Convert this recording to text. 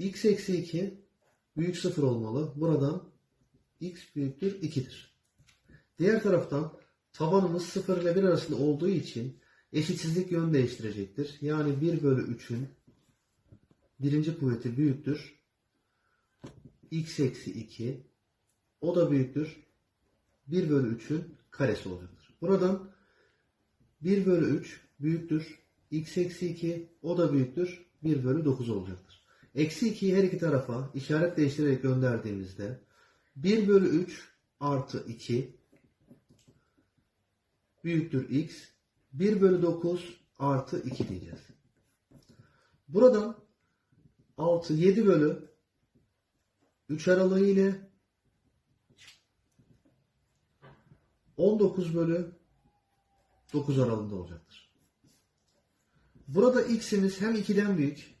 x eksi 2 büyük 0 olmalı. Buradan x büyüktür 2'dir. Diğer taraftan tabanımız 0 ile 1 arasında olduğu için eşitsizlik yön değiştirecektir. Yani 1 bölü 3'ün birinci kuvveti büyüktür. x eksi 2 o da büyüktür. 1 bölü 3'ün karesi olacaktır. Buradan 1 bölü 3 büyüktür. x eksi 2 o da büyüktür. 1 bölü 9 olacaktır. Eksi 2'yi her iki tarafa işaret değiştirerek gönderdiğimizde 1 bölü 3 artı 2 büyüktür x. 1 bölü 9 artı 2 diyeceğiz. Buradan 6, 7 bölü 3 aralığı ile 19 bölü 9 aralığında olacaktır. Burada x'imiz hem 2'den büyük